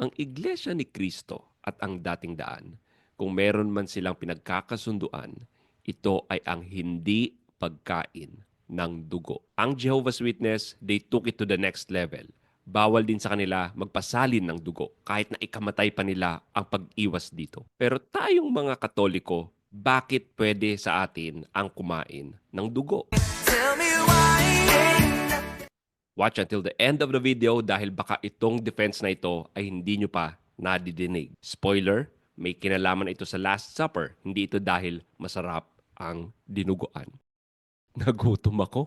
ang Iglesia ni Kristo at ang dating daan, kung meron man silang pinagkakasunduan, ito ay ang hindi pagkain ng dugo. Ang Jehovah's Witness, they took it to the next level. Bawal din sa kanila magpasalin ng dugo kahit na ikamatay pa nila ang pag-iwas dito. Pero tayong mga Katoliko, bakit pwede sa atin ang kumain ng dugo? Tell me why. Watch until the end of the video dahil baka itong defense na ito ay hindi nyo pa nadidinig. Spoiler, may kinalaman ito sa Last Supper. Hindi ito dahil masarap ang dinuguan. Nagutom ako.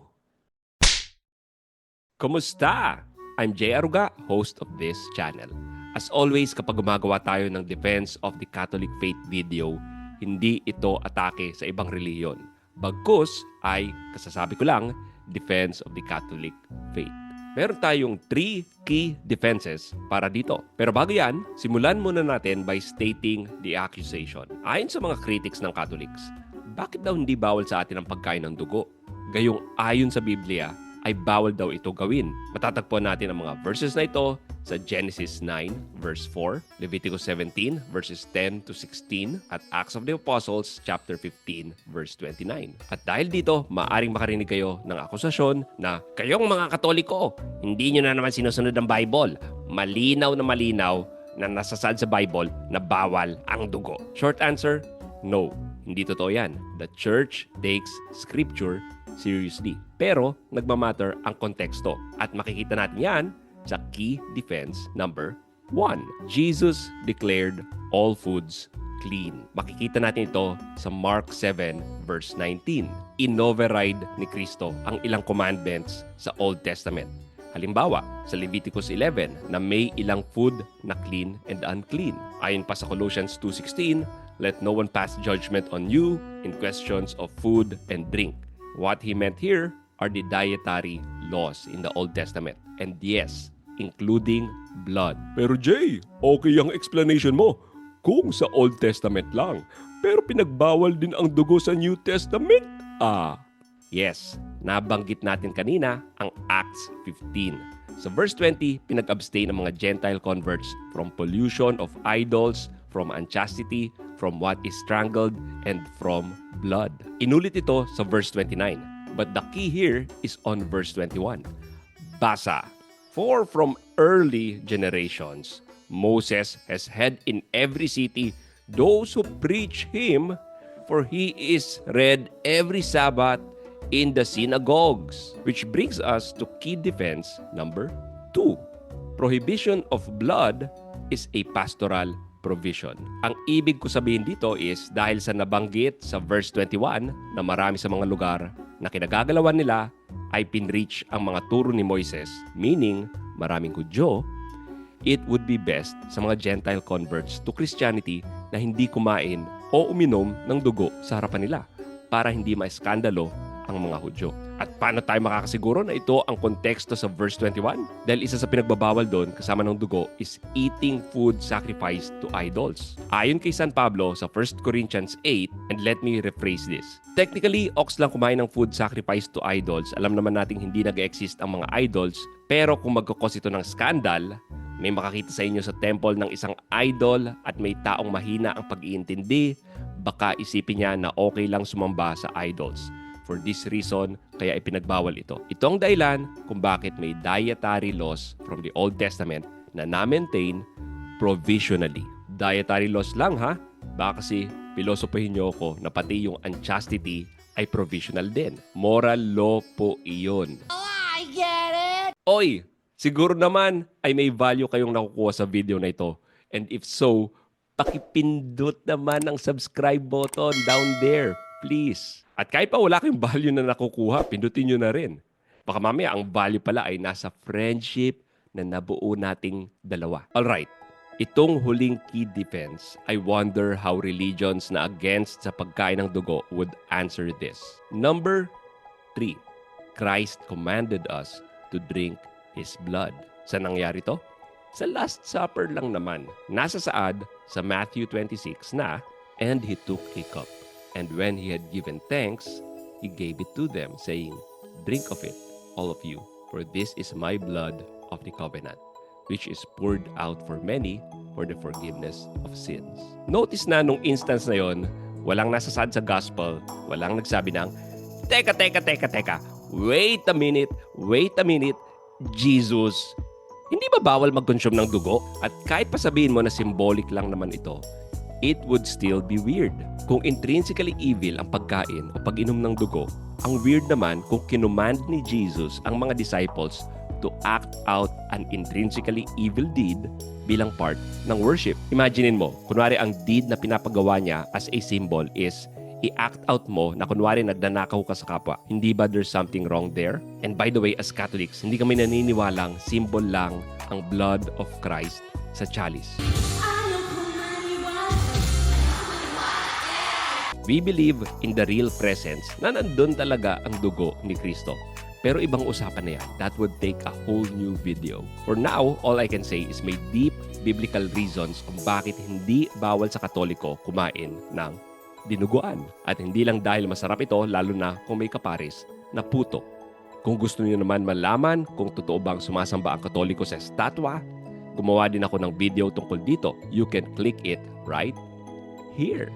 Kumusta? I'm Jay Aruga, host of this channel. As always, kapag gumagawa tayo ng Defense of the Catholic Faith video, hindi ito atake sa ibang reliyon. Bagkus ay, kasasabi ko lang, Defense of the Catholic Faith. Meron tayong three key defenses para dito. Pero bago yan, simulan muna natin by stating the accusation. Ayon sa mga critics ng Catholics, bakit daw hindi bawal sa atin ang pagkain ng dugo? Gayong ayon sa Biblia, ay bawal daw ito gawin. Matatagpuan natin ang mga verses na ito sa Genesis 9 verse 4, Leviticus 17 verses 10 to 16, at Acts of the Apostles chapter 15 verse 29. At dahil dito, maaring makarinig kayo ng akusasyon na kayong mga Katoliko, hindi nyo na naman sinusunod ang Bible. Malinaw na malinaw na nasasaad sa Bible na bawal ang dugo. Short answer, no. Hindi totoo yan. The church takes scripture seriously. Pero nagmamatter ang konteksto. At makikita natin yan sa key defense number 1. Jesus declared all foods clean. Makikita natin ito sa Mark 7 verse 19. Inoverride ni Kristo ang ilang commandments sa Old Testament. Halimbawa, sa Leviticus 11 na may ilang food na clean and unclean. Ayon pa sa Colossians 2.16, let no one pass judgment on you in questions of food and drink. What he meant here are the dietary laws in the Old Testament. And yes, including blood. Pero Jay, okay ang explanation mo. Kung sa Old Testament lang, pero pinagbawal din ang dugo sa New Testament. Ah, yes, nabanggit natin kanina ang Acts 15. Sa verse 20, pinag-abstain ang mga Gentile converts from pollution of idols, from unchastity, from what is strangled, and from blood. Inulit ito sa verse 29. But the key here is on verse 21. Basa. For from early generations, Moses has had in every city those who preach him, for he is read every Sabbath in the synagogues. Which brings us to key defense number two. Prohibition of blood is a pastoral provision. Ang ibig ko sabihin dito is dahil sa nabanggit sa verse 21 na marami sa mga lugar na kinagagalawan nila ay pinreach ang mga turo ni Moises, meaning maraming Hudyo, it would be best sa mga Gentile converts to Christianity na hindi kumain o uminom ng dugo sa harapan nila para hindi maiskandalo ang mga Hudyo. At paano tayo makakasiguro na ito ang konteksto sa verse 21? Dahil isa sa pinagbabawal doon kasama ng dugo is eating food sacrificed to idols. Ayon kay San Pablo sa 1 Corinthians 8, and let me rephrase this. Technically, ox lang kumain ng food sacrificed to idols. Alam naman nating hindi nag-exist ang mga idols, pero kung magkakos ito ng skandal, may makakita sa inyo sa temple ng isang idol at may taong mahina ang pag-iintindi, baka isipin niya na okay lang sumamba sa idols. For this reason, kaya ipinagbawal ito. Ito ang dahilan kung bakit may dietary laws from the Old Testament na na-maintain provisionally. Dietary laws lang ha? Baka kasi pilosopohin niyo ako na pati yung unchastity ay provisional din. Moral law po iyon. I get it. Oy, siguro naman ay may value kayong nakukuha sa video na ito. And if so, pakipindot naman ang subscribe button down there, please. At kahit pa wala kayong value na nakukuha, pindutin nyo na rin. Baka mamaya ang value pala ay nasa friendship na nabuo nating dalawa. Alright, itong huling key defense, I wonder how religions na against sa pagkain ng dugo would answer this. Number 3. Christ commanded us to drink His blood. Sa nangyari to? Sa Last Supper lang naman. Nasa saad sa Matthew 26 na, And He took a cup. And when He had given thanks, He gave it to them, saying, Drink of it, all of you, for this is my blood of the covenant. which is poured out for many for the forgiveness of sins. Notice na nung instance na yon, walang nasasad sa gospel, walang nagsabi ng, Teka, teka, teka, teka, wait a minute, wait a minute, Jesus, hindi ba bawal mag-consume ng dugo? At kahit pa sabihin mo na symbolic lang naman ito, it would still be weird. Kung intrinsically evil ang pagkain o pag-inom ng dugo, ang weird naman kung kinumand ni Jesus ang mga disciples to act out an intrinsically evil deed bilang part ng worship. Imaginein mo, kunwari ang deed na pinapagawa niya as a symbol is i-act out mo na kunwari nagnanakaw ka sa kapwa. Hindi ba there's something wrong there? And by the way, as Catholics, hindi kami naniniwalang symbol lang ang blood of Christ sa chalice. We believe in the real presence na nandun talaga ang dugo ni Kristo. Pero ibang usapan na yan. That would take a whole new video. For now, all I can say is may deep biblical reasons kung bakit hindi bawal sa katoliko kumain ng dinuguan. At hindi lang dahil masarap ito, lalo na kung may kapares na puto. Kung gusto niyo naman malaman kung totoo bang sumasamba ang katoliko sa estatwa, gumawa din ako ng video tungkol dito. You can click it right here.